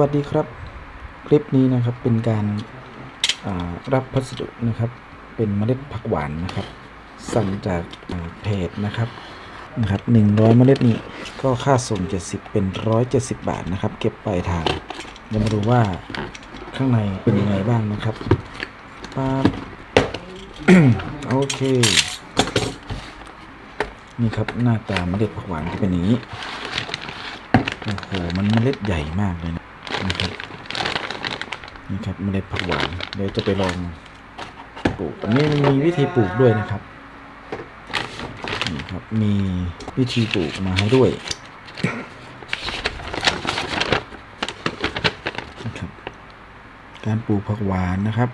วัสดีครับ คลิปนี้นะครับเป็นการารับพัสดุนะครับ เป็นเมล็ดผักหวานนะครับ สั่งจากาเพจนะครับนะครับหนึ่งร้อยเมล็ดนี้ก็ค่าส่ง70เป็น170บบาทนะครับ เก็บปลายทางเดี๋ยวมาดูว่าข้างในเป็นยังไงบ้างนะครับปั๊บโอเค นี่ครับหน้าตาเมล็ดผักหวานจะเป็นอย่างนี้โอ้โห มันเมล็ดใหญ่มากเลยนะ นี่ครับเมล็ดผักหวานเดี๋ยวจะไปลองปลูกอันนี้มันมีวิธีปลูกด้วยนะครับนี่ครับมีวิธีปลูกมาให้ด้วยนะครับการปลูกผักหวานนะครับ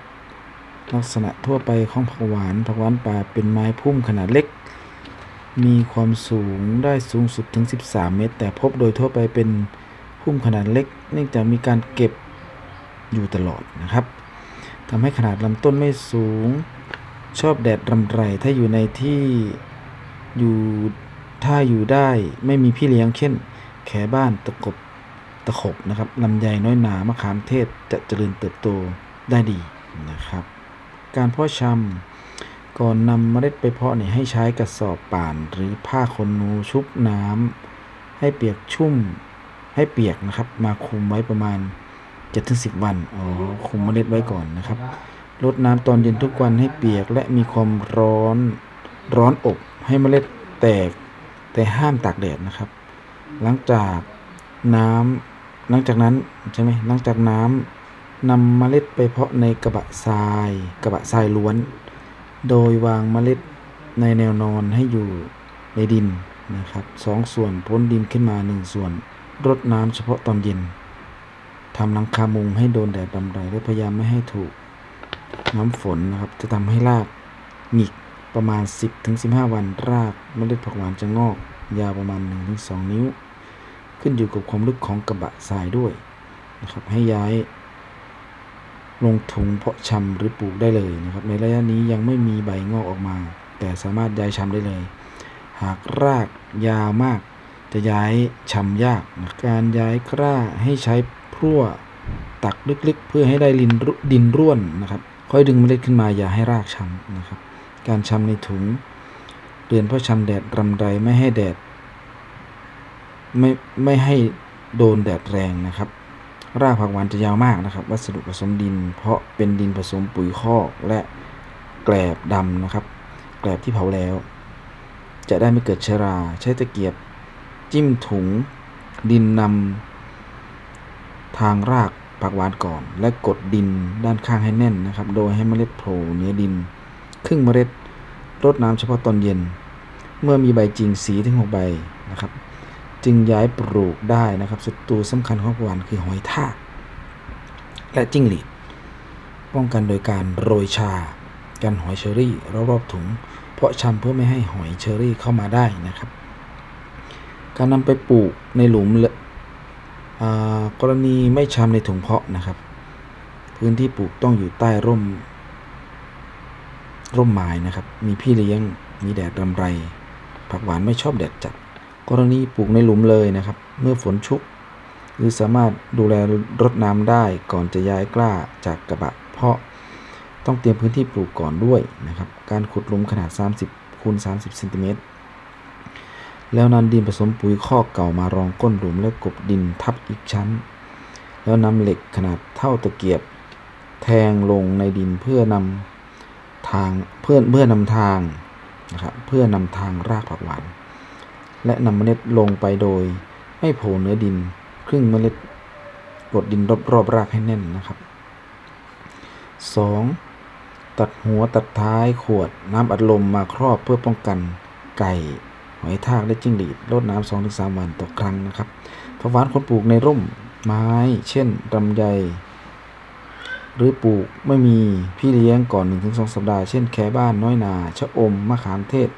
ลักษณะทั่วไปของผักหวานผักหวานป่าเป็นไม้พุ่มขนาดเล็ก มีความสูงได้สูงสุดถึง 13 เมตร แต่พบโดยทั่วไปเป็นพุ่มขนาดเล็ก เนื่องจากมีการเก็บ อยู่ตลอดนะครับทำให้ขนาดลำต้นไม่สูง ชอบแดดรำไร ถ้าอยู่ในที่อยู่ถ้าอยู่ได้ไม่มีพี่เลี้ยงเช่น แขบ้านตะกบตะขบนะครับลำไยน้อยหนามะขามเทศจะเจริญเติบโตได้ดีนะครับ การเพาะชำก่อนนำเมล็ดไปเพาะเนี่ยให้ใช้กระสอบป่าน หรือผ้าขนหนูชุบน้ำให้เปียกชุ่มให้เปียกนะครับ มาคุมไว้ประมาณ 7-10วัน อ๋อ คุมเมล็ดไว้ก่อนนะครับ รดน้ำตอนเย็นทุกวันให้เปียกและมีความร้อน ร้อนอบให้เมล็ดแตก แต่ห้ามตากแดดนะครับ หลังจากน้ำหลังจากนั้นใช่ไหมหลังจากน้ำนำเมล็ดไปเพาะในกระบะทราย กระบะทรายล้วน โดยวางเมล็ดในแนวนอนให้อยู่ในดินนะครับสองส่วนพ้นดินขึ้นมาหนึ่งส่วนรดน้ำเฉพาะตอนเย็น ทำหลังคามุงให้โดนแดดดำไรและพยายามไม่ให้ถูกน้ำฝนนะครับ จะทำให้รากหงิกประมาณ 10-15 วันรากเมล็ดผักหวานจะงอก ยาวประมาณ 1-2 นิ้ว ขึ้นอยู่กับความลึกของกระบะทรายด้วยนะครับ ให้ย้าย ลงถุงเพาะชำหรือปลูกได้เลยนะครับ ในระยะนี้ยังไม่มีใบงอกออกมา แต่สามารถย้ายชำได้เลย หากรากยาวมากจะย้ายชำยาก การย้ายกล้าให้ใช้ รั่วตักลึกๆ เพื่อให้ได้ลินดินร่วนนะครับ ค่อยดึงเมล็ดขึ้นมาอย่าให้รากชำนะครับ การชำในถุง เรือนเพราะชำแดดรำไรไม่ให้แดด ไม่ไม่ให้โดนแดดแรงนะครับ รากผักหวานจะยาวมากนะครับ วัสดุผสมดิน เพราะเป็นดินผสมปุ๋ยคอกและแกลบดำนะครับ แกลบที่เผาแล้ว จะได้ไม่เกิดเชื้อรา ใช้ตะเกียบจิ้มถุงดินนำ ทางรากผักหวานก่อน และกดดินด้านข้างให้แน่นนะครับ โดยให้เมล็ดโผล่เหนือดิน ครึ่งเมล็ดรดน้ำเฉพาะตอนเย็น เมื่อมีใบจริงสีถึงหกใบนะครับ จึงย้ายปลูกได้นะครับศัตรูสำคัญของผักหวานคือหอยทากและจิ้งหรีดป้องกันโดยการโรยชากันหอยเชอรี่รอบๆถุง เพาะชำเพื่อไม่ให้หอยเชอรี่เข้ามาได้นะครับ การนำไปปลูกในหลุม กรณีไม่ชำในถุงเพาะนะครับ พื้นที่ปลูกต้องอยู่ใต้ร่ม ร่มไม้นะครับ มีพี่เลี้ยง มีแดดรำไร ผักหวานไม่ชอบแดดจัด กรณีปลูกในหลุมเลยนะครับ เมื่อฝนชุก หรือสามารถดูแลรดน้ำได้ก่อนจะย้ายกล้าจากกระบะ เพาะต้องเตรียมพื้นที่ปลูกก่อนด้วยนะครับ การขุดหลุมขนาด 30คูณ30เซนติเมตร แล้วนำดินผสมปุ๋ยคอเก่ามารองก้นหลุมและกบดินทับอีกชั้น แล้วนำเหล็กขนาดเท่าตะเกียบ แทงลงในดินเพื่อนำทางเพื่อเพื่อนำทางนะครับเพื่อนำทางรากผักหวาน และนำเมล็ดลงไปโดย ไม่โผล่เนื้อดิน ครึ่งเมล็ดกดดินรอบๆรากให้แน่นนะครับ 2. ตัดหัวตัดท้ายขวดน้ำอัดลมมาครอบเพื่อป้องกันไก่ หอยทากและจิ้งหรีดรดน้ำสองถึงสามวันต่อครั้งนะครับผักหวานคนปลูกในร่มไม้ เช่นลำไย หรือปลูกไม่มีพี่เลี้ยงก่อน 1-2 สัปดาห์ เช่นแค่บ้านน้อยนา ชะอม มะขามเทศ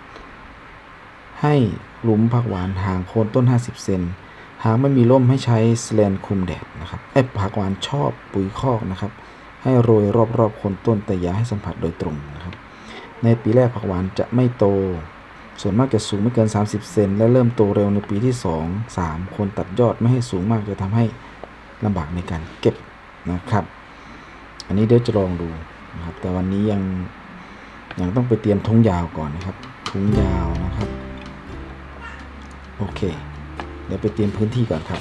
ให้หลุมผักหวานห่างโคนต้น 50 เซน หากไม่มีร่มให้ใช้สแลนคุมแดดนะครับไอ้ผักหวานชอบปุ๋ยคอกนะครับ ให้โรยรอบๆโคนต้นแต่อย่าให้สัมผัสโดยตรงนะครับ ในปีแรกผักหวานจะไม่โต ส่วนมากจะสูงไม่เกิน 30 เซนและเริ่มโตเร็วในปีที่ 2 3 คนตัดยอดไม่ให้สูงมากจะทำให้ลำบากในการเก็บนะครับ อันนี้เดี๋ยวจะลองดูนะครับ แต่วันนี้ยังยังต้องไปเตรียมทุงยาวก่อนนะครับ ทุงยาวนะครับ โอเค เดี๋ยวไปเตรียมพื้นที่ก่อนครับ